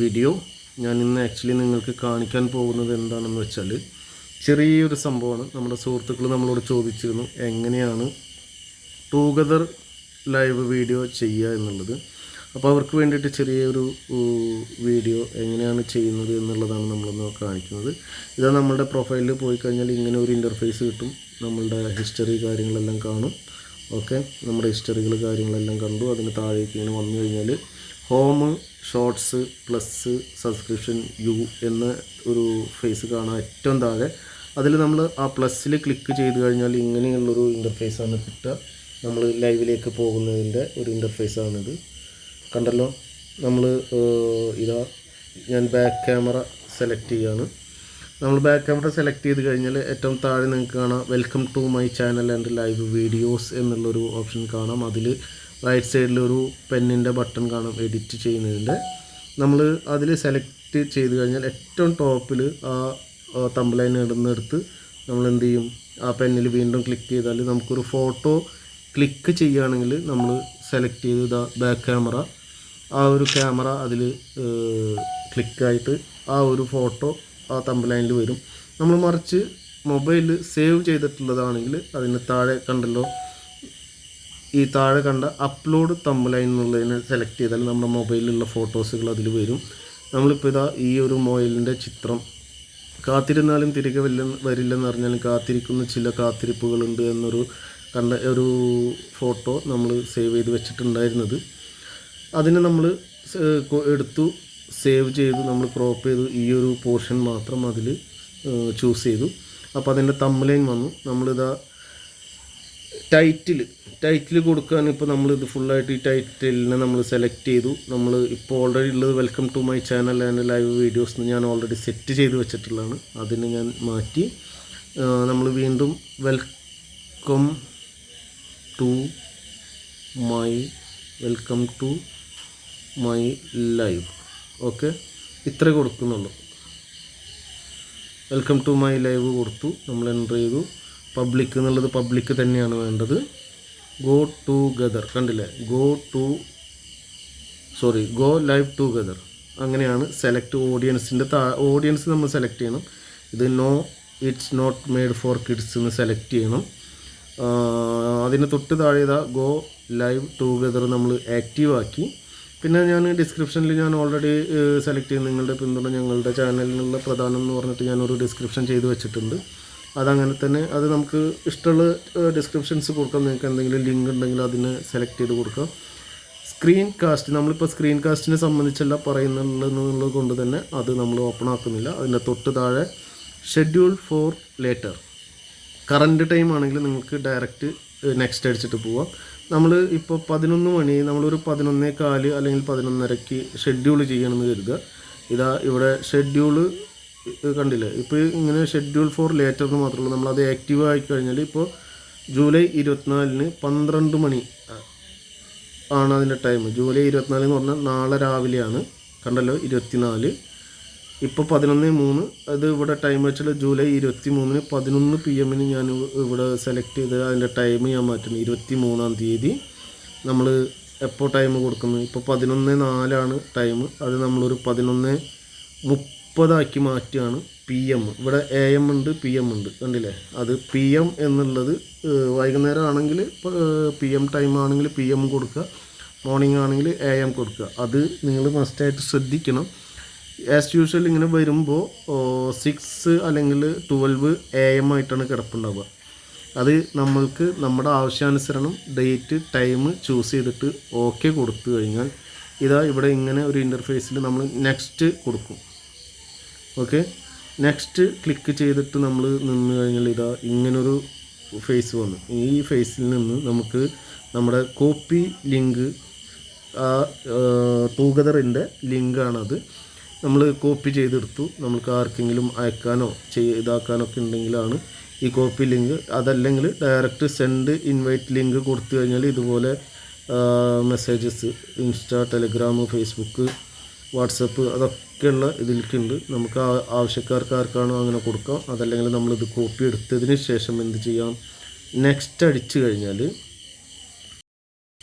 Video ഞാൻ ഇന്ന് actually നിങ്ങൾക്ക് കാണിക്കാൻ പോകുന്നത് എന്താണെന്ന് വെച്ചാൽ ചെറിയൊരു സംഭവമാണ്. നമ്മുടെ സുഹൃത്തുക്കൾ നമ്മളോട് ചോദിച്ചിരുന്നു എങ്ങനെയാണ് ടൂഗദർ ലൈവ് വീഡിയോ ചെയ്യുക എന്നുള്ളത്. അപ്പോൾ അവർക്ക് വേണ്ടിയിട്ട് ചെറിയൊരു വീഡിയോ എങ്ങനെയാണ് ചെയ്യുന്നത് എന്നുള്ളതാണ് നമ്മളൊന്ന് കാണിക്കുന്നത്. ഇതാ നമ്മളുടെ പ്രൊഫൈലിൽ പോയി കഴിഞ്ഞാൽ ഇങ്ങനെ ഒരു ഇന്റർഫേസ് കിട്ടും. നമ്മളുടെ ഹിസ്റ്ററി കാര്യങ്ങളെല്ലാം കാണും. ഓക്കെ നമ്മുടെ ഹിസ്റ്ററികൾ കാര്യങ്ങളെല്ലാം കണ്ടു. അതിന് താഴേക്ക് ഇങ്ങനെ വന്നു കഴിഞ്ഞാൽ home shorts plus subscription you എന്ന ഒരു ഫേസ് കാണാം ഏറ്റവും താഴെ. അതിൽ നമ്മൾ ആ പ്ലസ്സിൽ ക്ലിക്ക് ചെയ്ത് കഴിഞ്ഞാൽ ഇങ്ങനെയുള്ളൊരു ഇന്റർഫേസാണ് കിട്ടുക. നമ്മൾ ലൈവിലേക്ക് പോകുന്നതിന്റെ ഒരു ഇന്റർഫേസാണിത് കണ്ടല്ലോ? നമ്മൾ ഇതാ ഞാൻ ബാക്ക് ക്യാമറ സെലക്ട് ചെയ്യാണ്. നമ്മൾ ബാക്ക് ക്യാമറ സെലക്ട് ചെയ്ത് കഴിഞ്ഞാൽ ഏറ്റവും താഴെ നിങ്ങൾക്ക് കാണാം welcome to my channel and live videos എന്നുള്ളൊരു ഓപ്ഷൻ കാണാം. അതിൽ റൈറ്റ് സൈഡിൽ ഒരു പെന്നിന്റെ ബട്ടൺ കാണാം എഡിറ്റ് ചെയ്യുന്നതിന്റെ നമ്മൾ അതിൽ സെലക്ട് ചെയ്ത് കഴിഞ്ഞാൽ ഏറ്റവും ടോപ്പിൽ ആ തമ്പലൈൻ ഇടുന്നെടുത്ത് നമ്മൾ എന്ത് ചെയ്യും? ആ പെന്നിൽ വീണ്ടും ക്ലിക്ക് ചെയ്താൽ നമുക്കൊരു ഫോട്ടോ ക്ലിക്ക് ചെയ്യുകയാണെങ്കിൽ നമ്മൾ സെലക്ട് ചെയ്ത് ബാക്ക് ക്യാമറ ആ ഒരു ക്യാമറ അതിൽ ക്ലിക്കായിട്ട് ആ ഒരു ഫോട്ടോ ആ തമ്പലൈനിൽ വരും. നമ്മൾ മറിച്ച് മൊബൈലിൽ സേവ് ചെയ്തിട്ടുള്ളതാണെങ്കിൽ അതിന് താഴെ കണ്ടല്ലോ ഈ താഴെ കണ്ട അപ്ലോഡ് തമ്പലൈൻ എന്നുള്ളതിനെ സെലക്ട് ചെയ്താൽ നമ്മുടെ മൊബൈലിലുള്ള ഫോട്ടോസുകൾ അതിൽ വരും. നമ്മളിപ്പോൾ ഇതാ ഈ ഒരു മൊബൈലിന്റെ ചിത്രം. കാത്തിരുന്നാലും തിരികെ വല്ല വരില്ലെന്ന് പറഞ്ഞാലും കാത്തിരിക്കുന്ന ചില കാത്തിരിപ്പുകളുണ്ട് എന്നൊരു കണ്ട ഒരു ഫോട്ടോ നമ്മൾ സേവ് ചെയ്ത് വെച്ചിട്ടുണ്ടായിരുന്നത്. അതിനെ നമ്മൾ എടുത്തു സേവ് ചെയ്തു നമ്മൾ ക്രോപ്പ് ചെയ്തു. ഈ ഒരു പോർഷൻ മാത്രം അതിൽ ചൂസ് ചെയ്തു. അപ്പോൾ അതിന്റെ തമ്മലൈൻ വന്നു. നമ്മളിതാ ടൈറ്റിൽ ടൈറ്റിൽ കൊടുക്കാൻ ഇപ്പോൾ നമ്മളിത് ഫുള്ളായിട്ട് ഈ ടൈറ്റിലിനെ നമ്മൾ സെലക്ട് ചെയ്തു. നമ്മൾ ഇപ്പോൾ ഓൾറെഡി ഉള്ളത് welcome to my channel and live videos ഞാൻ ഓൾറെഡി സെറ്റ് ചെയ്ത് വെച്ചിട്ടുള്ളതാണ്. അതിന് ഞാൻ മാറ്റി. നമ്മൾ വീണ്ടും welcome to my welcome to my live okay ഇത്ര കൊടുക്കുന്നുള്ളൂ. വെൽക്കം ടു മൈ ലൈവ് കൊടുത്തു. നമ്മൾ എന്റർ ചെയ്തു. പബ്ലിക് എന്നുള്ളത് പബ്ലിക് തന്നെയാണ് വേണ്ടത്. ഗോ ടു ഗദർ കണ്ടില്ലേ? Go to sorry go live together അങ്ങനെയാണ് സെലക്ട് ഓഡിയൻസിന്റെ താ ഓഡിയൻസ് നമ്മൾ സെലക്ട് ചെയ്യണം. ഇത് no it's not made for kids എന്ന് സെലക്ട് ചെയ്യണം. അതിന് തൊട്ട് താഴെ ഇതാ ഗോ ലൈവ് ടുഗദർ നമ്മൾ ആക്റ്റീവ് ആക്കി. പിന്നെ ഞാൻ ഡിസ്ക്രിപ്ഷനിൽ ഞാൻ ഓൾറെഡി സെലക്ട് ചെയ്ത് നിങ്ങളുടെ പിന്തുണ ഞങ്ങളുടെ ചാനലിനുള്ള പ്രധാനം എന്ന് പറഞ്ഞിട്ട് ഞാനൊരു ഡിസ്ക്രിപ്ഷൻ ചെയ്ത് വെച്ചിട്ടുണ്ട്. അതങ്ങനെ തന്നെ അത് നമുക്ക് ഇഷ്ടമുള്ള ഡിസ്ക്രിപ്ഷൻസ് കൊടുക്കാം. നിങ്ങൾക്ക് എന്തെങ്കിലും ലിങ്ക് ഉണ്ടെങ്കിൽ അതിനെ സെലക്ട് ചെയ്ത് കൊടുക്കാം. സ്ക്രീൻ കാസ്റ്റ് നമ്മളിപ്പോൾ സ്ക്രീൻ കാസ്റ്റിനെ സംബന്ധിച്ചല്ല പറയുന്നുള്ളത് കൊണ്ട് തന്നെ അത് നമ്മൾ ഓപ്പൺ ആക്കുന്നില്ല. അതിന്റെ തൊട്ട് താഴെ schedule for later current time ആണെങ്കിൽ നിങ്ങൾക്ക് ഡയറക്റ്റ് നെക്സ്റ്റ് അടിച്ചിട്ട് പോവാം. നമ്മൾ ഇപ്പോൾ പതിനൊന്ന് മണി നമ്മളൊരു പതിനൊന്നേ കാൽ അല്ലെങ്കിൽ പതിനൊന്നരയ്ക്ക് ഷെഡ്യൂൾ ചെയ്യണമെന്ന് കരുതുക. ഇതാ ഇവിടെ ഷെഡ്യൂൾ കണ്ടില്ലേ? ഇപ്പോൾ ഇങ്ങനെ ഷെഡ്യൂൾ ഫോർ ലേറ്റർ എന്ന് മാത്രമേ ഉള്ളൂ. നമ്മളത് ആക്റ്റീവ് ആയി കഴിഞ്ഞാൽ ഇപ്പോൾ ജൂലൈ ഇരുപത്തിനാലിന് പന്ത്രണ്ട് മണി ആണ് അതിന്റെ ടൈം ജൂലൈ ഇരുപത്തിനാല് എന്ന് പറഞ്ഞാൽ നാളെ രാവിലെയാണ്. കണ്ടല്ലോ? ഇരുപത്തിനാല്. ഇപ്പോൾ പതിനൊന്ന് മൂന്ന് അത് ഇവിടെ ടൈം വെച്ചാൽ ജൂലൈ ഇരുപത്തി മൂന്നിന് പതിനൊന്ന് പി എമ്മിന് ഞാൻ ഇവിടെ സെലക്ട് ചെയ്ത് അതിന്റെ ടൈം ഞാൻ മാറ്റുന്നു. ഇരുപത്തി മൂന്നാം തീയതി നമ്മൾ എപ്പോൾ ടൈം കൊടുക്കുന്നു? ഇപ്പോൾ പതിനൊന്ന് നാലാണ് ടൈം അത് നമ്മളൊരു പതിനൊന്ന് മുപ്പതാക്കി മാറ്റുകയാണ് പി എം ഇവിടെ എ എം ഉണ്ട് പി എം ഉണ്ട്. കണ്ടില്ലേ? അത് പി എം എന്നുള്ളത് വൈകുന്നേരം ആണെങ്കിൽ പി എം ടൈം ആണെങ്കിൽ പി എം കൊടുക്കുക. മോർണിംഗ് ആണെങ്കിൽ എ എം കൊടുക്കുക. അത് നിങ്ങൾ മസ്റ്റായിട്ട് ശ്രദ്ധിക്കണം. ആസ് യൂഷ്വൽ ഇങ്ങനെ വരുമ്പോൾ സിക്സ് അല്ലെങ്കിൽ ട്വൽവ് എ എം ആയിട്ടാണ് കിടപ്പുണ്ടാവുക. അത് നമ്മൾക്ക് നമ്മുടെ ആവശ്യാനുസരണം ഡേറ്റ് ടൈം ചൂസ് ചെയ്തിട്ട് ഓക്കെ കൊടുത്തു കഴിഞ്ഞാൽ ഇതാ ഇവിടെ ഇങ്ങനെ ഒരു ഇന്റർഫേസിൽ നമ്മൾ നെക്സ്റ്റ് കൊടുക്കും. ഓക്കെ നെക്സ്റ്റ് ക്ലിക്ക് ചെയ്തിട്ട് നമ്മൾ നിന്ന് കഴിഞ്ഞാൽ ഇതാ ഇങ്ങനൊരു ഫേസ് വന്നു. ഈ ഫേസിൽ നിന്ന് നമുക്ക് നമ്മുടെ കോപ്പി ലിങ്ക് ആ തൂഗതറിന്റെ ലിങ്കാണത് നമ്മൾ കോപ്പി ചെയ്തെടുത്തു. നമുക്ക് ആർക്കെങ്കിലും അയക്കാനോ ചെയ് ഇതാക്കാനോ ഒക്കെ ഉണ്ടെങ്കിലാണ് ഈ കോപ്പി ലിങ്ക് അതല്ലെങ്കിൽ ഡയറക്റ്റ് സെൻഡ് ഇൻവൈറ്റ് ലിങ്ക് കൊടുത്തു കഴിഞ്ഞാൽ ഇതുപോലെ messages Insta Telegram Facebook WhatsApp അതൊക്കെയുള്ള ഇതിലേക്കുണ്ട് നമുക്ക് ആവശ്യക്കാർക്ക് ആർക്കാണോ അങ്ങനെ കൊടുക്കാം. അതല്ലെങ്കിൽ നമ്മളിത് കോപ്പി എടുത്തതിന് ശേഷം എന്ത് ചെയ്യാം? നെക്സ്റ്റ് അടിച്ചു കഴിഞ്ഞാൽ